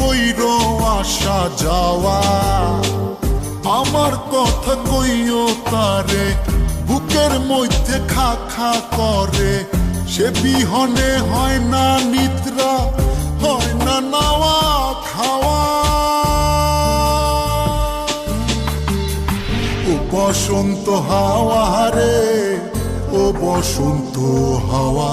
কইর আসা যাওয়া। আমার কথা কইও তারে, বুকের মধ্যে খা খা করে। সে বিহনে হয় না নিদ্রা, হয় না নাওয়া খাওয়া। ও বসন্ত হাওয়া রে, ও বসন্ত হাওয়া।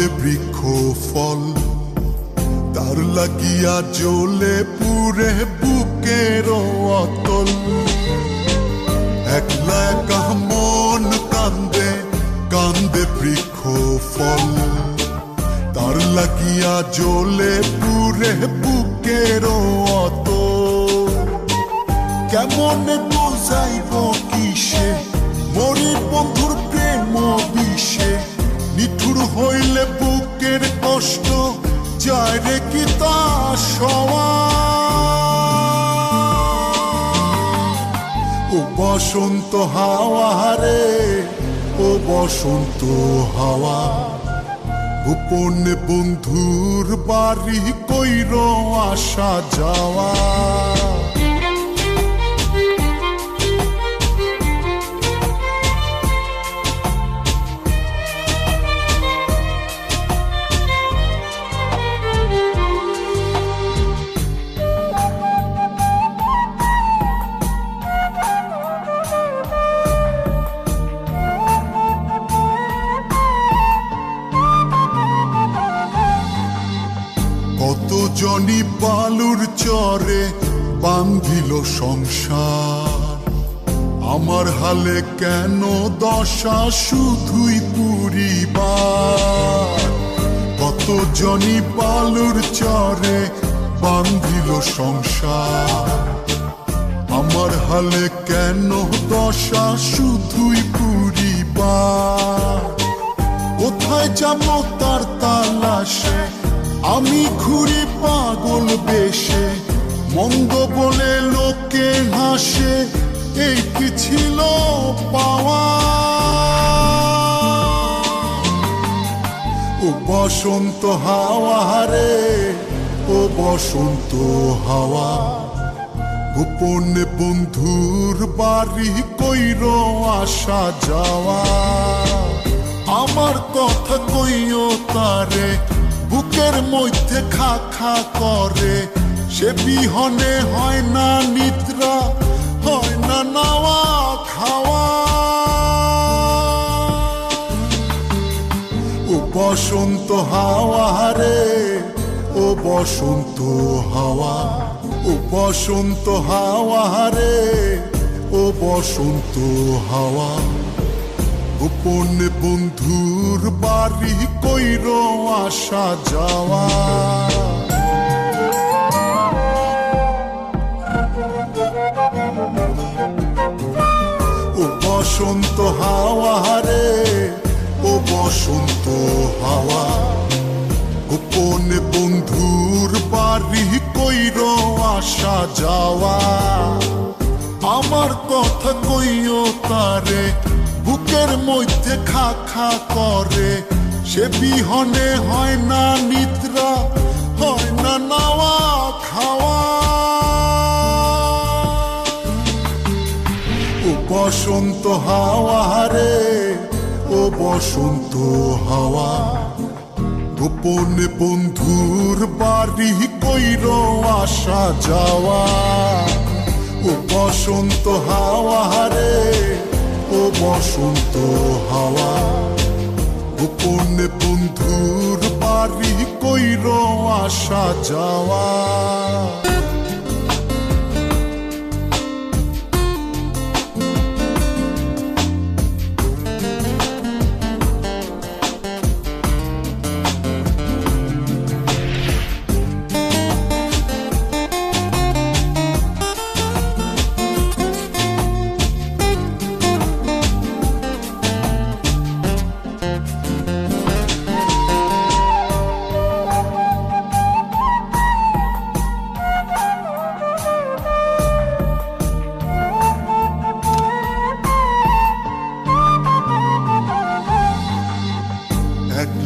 কান্দে বৃক্ষ ফল। তার লাগিয়া জ্বলে পুরে বুকের অতল। একলা একা মন কান্দে কান্দে বৃক্ষ ফল। তার লাগিয়া জ্বলে পুরে বুকের অতল। কেমন বুঝাইব কিসে? মরি হইলে বুকের কষ্ট, যায় রে কি তা সওয়া? ও বসন্ত হাওয়া রে, ও বসন্ত হাওয়া। গোপনে বন্ধুর বাড়ি কইর আসা যাওয়া। জনি বালুর চরে বান্ধিল সংসার। আমার হালে কেন দশা শুধুই পুরিবার? কত জনি বালুর চরে বান্ধিল সংসার। আমার হালে কেন দশা শুধুই পুরিবার? কোথায় যাব তার তালাশে আমি ঘুরি পাগল বেশে, মন্দ বলে লোকে হাসে, এই কি ছিল পাওয়া? ও বসন্ত হাওয়া রে ও বসন্ত হাওয়া। গোপনে বন্ধুর বাড়ি কইর আসা যাওয়া। আমার কথা কইও তারে বুকের মধ্যে খা খা করে। সে বিহনে হয় না নিদ্রা, হয় না নাওয়া খাওয়া। ও বসন্ত হাওয়া রে, ও বসন্ত হাওয়া। ও বসন্ত হাওয়া রে, ও বসন্ত হাওয়া। গোপনে বন্ধুর বাড়ি কইর আসা যাওয়া। ও বসন্ত হাওয়া রে, ও বসন্ত হাওয়া। গোপন বন্ধুর বাড়ি কইর আসা যাওয়া। আমার কথা কইও তারে বুকের মধ্যে খা খা করে। সে বিহনে হয় না নিদ্রা, হয় না নাওয়া, খাওয়া। ও বসন্ত হাওয়া রে, ও বসন্ত হাওয়া। গোপনে বন্ধুর বাড়ি কইর আসা যাওয়া। ও বসন্ত হাওয়া রে বসন্ত হাওয়া। গোপনে বন্ধুর বাড়ি কইর আসা যাওয়া।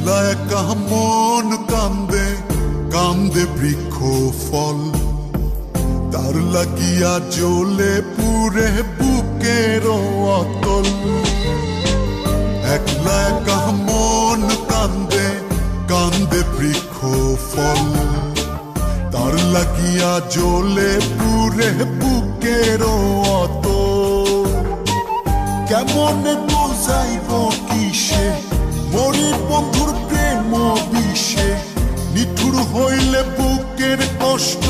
একলা একা মন কান্দে কান্দে বৃক্ষ ফল। তার লাগিয়া জ্বলে পুরে বুকের অতল। একলা একা মন কান্দে কান্দে বৃক্ষ ফল। তার লাগিয়া জ্বলে পুরে বুকের অতল। কেমন বোঝাইব কিসে? মরির বন্ধুর প্রেম বিষে নিঠুর হইলে বুকের কষ্ট,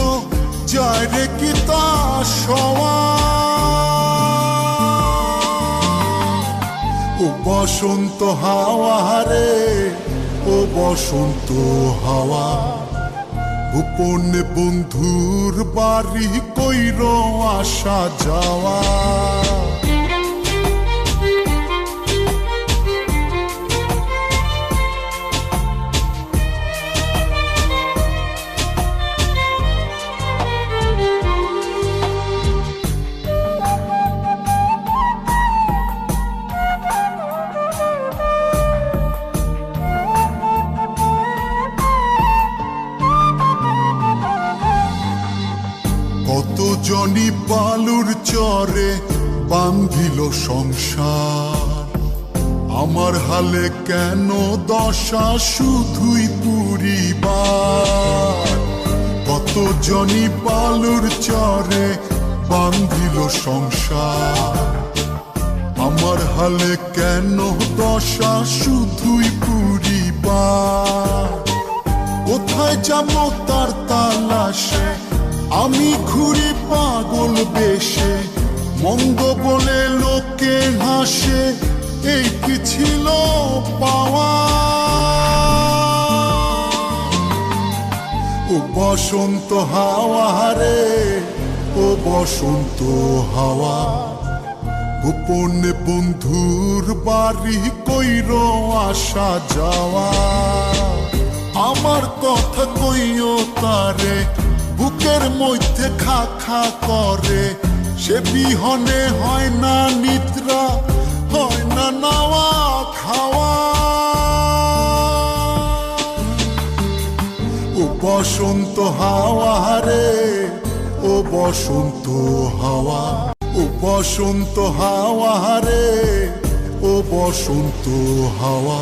যায় রে কি তা ও বসন্ত হাওয়া রে, ও বসন্ত হাওয়া। গোপনে বন্ধুর বাড়ি কইর আসা যাওয়া। জনি বালুর চরে বান্ধিল সংসার। আমার হালে কেন দশা শুধুই পুরিবার? কত জনি বালুর চরে বান্ধিল সংসার। আমার হালে কেন দশা শুধুই পুরিবার? কোথায় যাব তার তালাশে আমি ঘুরি পাগল বেশে, মন্দ বলে লোকে হাসে, এই কি ছিল পাওয়া? ও বসন্ত হাওয়া রে, ও বসন্ত হাওয়া। গোপনে বন্ধুর বাড়ি কইর আসা যাওয়া। আমার কথা কইও তারে বুকের মধ্যে খা খা করে। সে বিহনে হয় না নিদ্রা, হয় না নাওয়া, খাওয়া। ও বসন্ত হাওয়া রে, ও বসন্ত হাওয়া। ও বসন্ত হাওয়া রে, ও বসন্ত হাওয়া।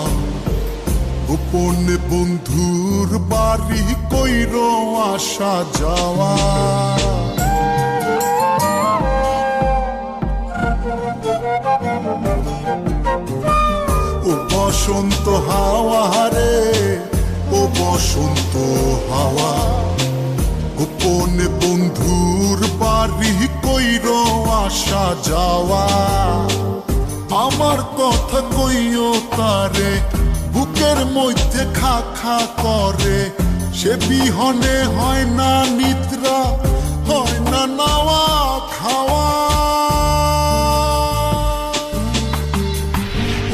গোপনে বন্ধুর বাড়ি কইর আসা যাওয়া। ও বসন্ত হাওয়া রে, ও বসন্ত হাওয়া। গোপন বন্ধুর বাড়ি কইর আসা যাওয়া। আমার কথা কইও তারে বুকের মধ্যে খা খা করে। সে বিহনে হয় না নিদ্রা, হয় না নাওয়া খাওয়া।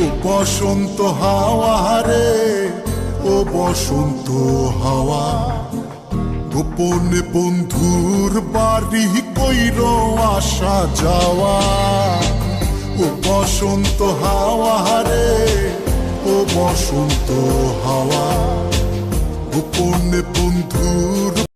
ও বসন্ত হাওয়া রে, ও বসন্ত হাওয়া। গোপনে বন্ধুর বাড়ি কইর আসা যাওয়া। ও বসন্ত হাওয়া রে বসন্ত হাওয়া গোপনে বন্ধুর